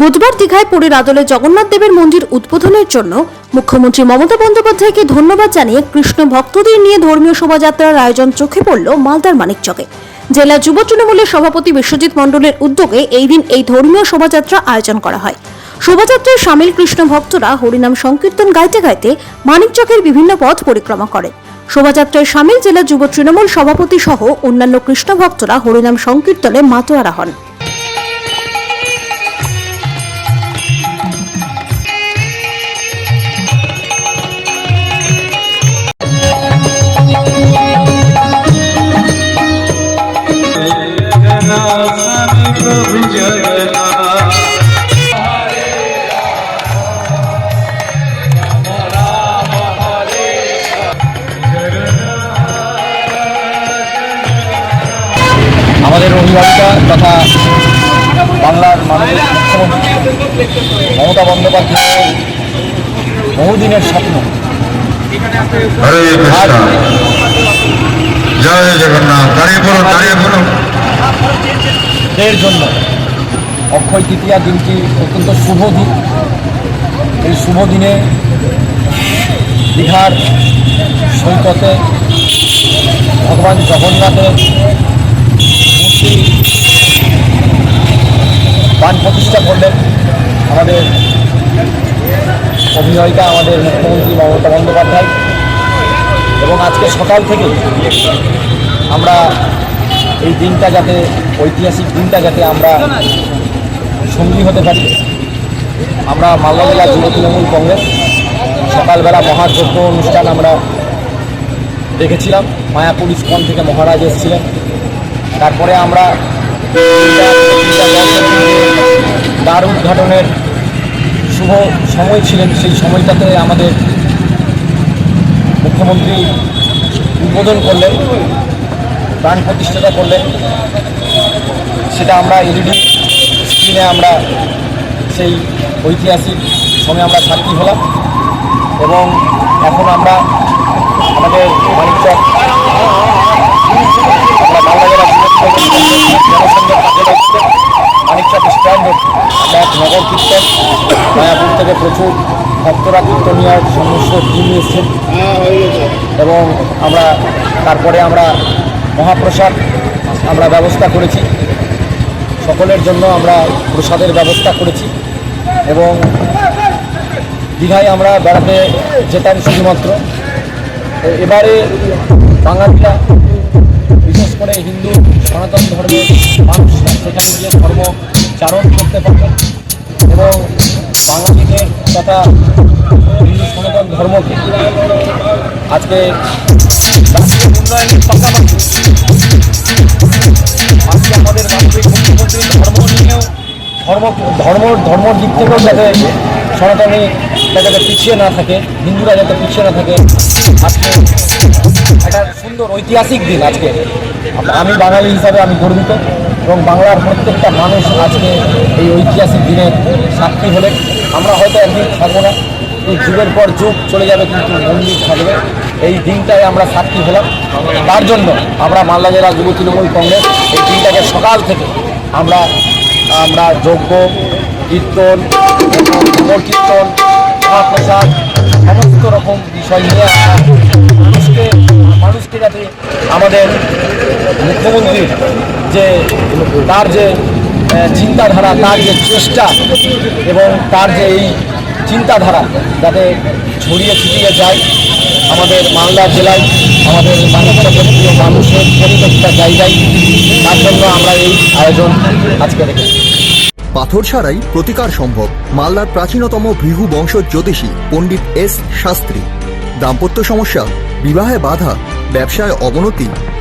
বুধবার দীঘায় পুরীর আদলে জগন্নাথ দেবের মন্দির উদ্বোধনের জন্য মুখ্যমন্ত্রী মমতা বন্দ্যোপাধ্যায়কে ধন্যবাদ জানিয়ে কৃষ্ণ ভক্তদের নিয়ে ধর্মীয় শোভাযাত্রার আয়োজন চোখে পড়ল মালদার মানিকচকে। জেলা যুব তৃণমূলের সভাপতি বিশ্বজিৎ মণ্ডলের উদ্যোগে এই দিন এই ধর্মীয় শোভাযাত্রা আয়োজন করা হয়। শোভাযাত্রায় সামিল কৃষ্ণ ভক্তরা হরিনাম সংকীর্তন গাইতে গাইতে মানিকচকের বিভিন্ন পথ পরিক্রমা করেন। শোভাযাত্রায় সামিল জেলা যুব তৃণমূল সভাপতি সহ অন্যান্য কৃষ্ণ ভক্তরা হরিনাম সংকীর্তনে মাতোয়ারা হন। আমাদের অভিভাবিকা তথা বাংলার মাননীয় মুখ্যমন্ত্রী মমতা বন্দ্যোপাধ্যায়ের বহুদিনের স্বপ্ন। জয় জগন্নাথ। দাঁড়িয়ে দাঁড়িয়ে এর জন্য অক্ষয় তৃতীয়া দিনটি অত্যন্ত শুভ দিন। এই শুভ দিনে দীঘার সৈকতে ভগবান জগন্নাথের প্রাণ প্রতিষ্ঠা করলেন আমাদের অভিনয়িকা আমাদের মুখ্যমন্ত্রী মমতা বন্দ্যোপাধ্যায়। এবং আজকে সকাল থেকে আমরা এই দিনটা যাতে, ঐতিহাসিক দিনটা যাতে আমরা সঙ্গী হতে পারি, আমরা মালদা জেলা যুব তৃণমূল কংগ্রেস, সকালবেলা মহাযজ্ঞ অনুষ্ঠান আমরা দেখেছিলাম, মায়াপুর ইস্কন থেকে মহারাজ এসেছিলেন। তারপরে আমরা দ্বার উদ্ঘাটনের শুভ সময় ছিলেন, সেই সময়টাতে আমাদের মুখ্যমন্ত্রী উদ্বোধন করলেন, প্রাণ প্রতিষ্ঠাতা করলেন। সেটা আমরা এলইডি স্ক্রিনে আমরা সেই ঐতিহাসিক সময় আমরা সাক্ষী হলাম এবং এখন আমরা আমাদের মানিকচক আমরা মালদা জেলা জনসংযোগ কাজে লাগছে মানিকচক স্ট্যান্ডে আমরা এক নগর কীর্তন মায়াপুর থেকে প্রচুর ভক্তরা কীর্তনীয় সমস্ত টিম এসছেন। এবং আমরা, তারপরে আমরা মহাপ্রসাদ আমরা ব্যবস্থা করেছি। সকলের জন্য আমরা প্রসাদের ব্যবস্থা করেছি। এবং দীঘায় আমরা বেড়াতে যেতাম শুধুমাত্র। এবারে বাঙালিরা, বিশেষ করে হিন্দু, সনাতন ধর্মের মানুষরা সেখানে গিয়ে ধর্ম চারণ করতে পারবেন। এবং বাঙালিদের তথা হিন্দু সনাতন ধর্মকে আজকে রাষ্ট্রীয় উন্নয়নের পাশাপাশি আজকে আমাদের মুখ্যমন্ত্রী ধর্ম নিয়েও ধর্ম ধর্ম ধর্মর দিক থেকেও যাতে সনাতনী যাতে পিছিয়ে না থাকে, হিন্দুরা যাতে পিছিয়ে না থাকে, আজকে একটা সুন্দর ঐতিহাসিক দিন আজকে। আমি বাঙালি হিসাবে আমি গর্বিত। এবং বাংলার প্রত্যেকটা মানুষ আজকে এই ঐতিহাসিক দিনের সাক্ষী হলে আমরা হয়তো একদিন থাকব না। এই যুগের পর যুগ চলে যাবে কিন্তু মন্দির থাকবে। এই দিনটায় আমরা সাক্ষী হলাম। তার জন্য আমরা মালদা জেলা যুব তৃণমূল কংগ্রেস এই দিনটাকে সকাল থেকে আমরা আমরা যজ্ঞ, কীর্তন কীর্তন মহাপ্রসাদ, সমস্ত রকম বিষয় নিয়ে মানুষকে মানুষকে যাতে আমাদের মুখ্যমন্ত্রীর যে তার যে চিন্তাধারা, তার যে চেষ্টা এবং তার যে এই চিন্তাধারা যাতে ছড়িয়ে ছিটিয়ে যায় আমাদের মালদা জেলায়, আমাদের প্রিয় মানুষের প্রত্যেকটা জায়গায়, তার জন্য আমরা এই আয়োজন আজকে রেখেছি পাথর ছাড়াই প্রতিকার সম্ভব মালদার প্রাচীনতম ভৃহু বংশ জ্যোতিষী পণ্ডিত এস শাস্ত্রী। দাম্পত্য সমস্যা, বিবাহে বাধা, ব্যবসায় অবনতি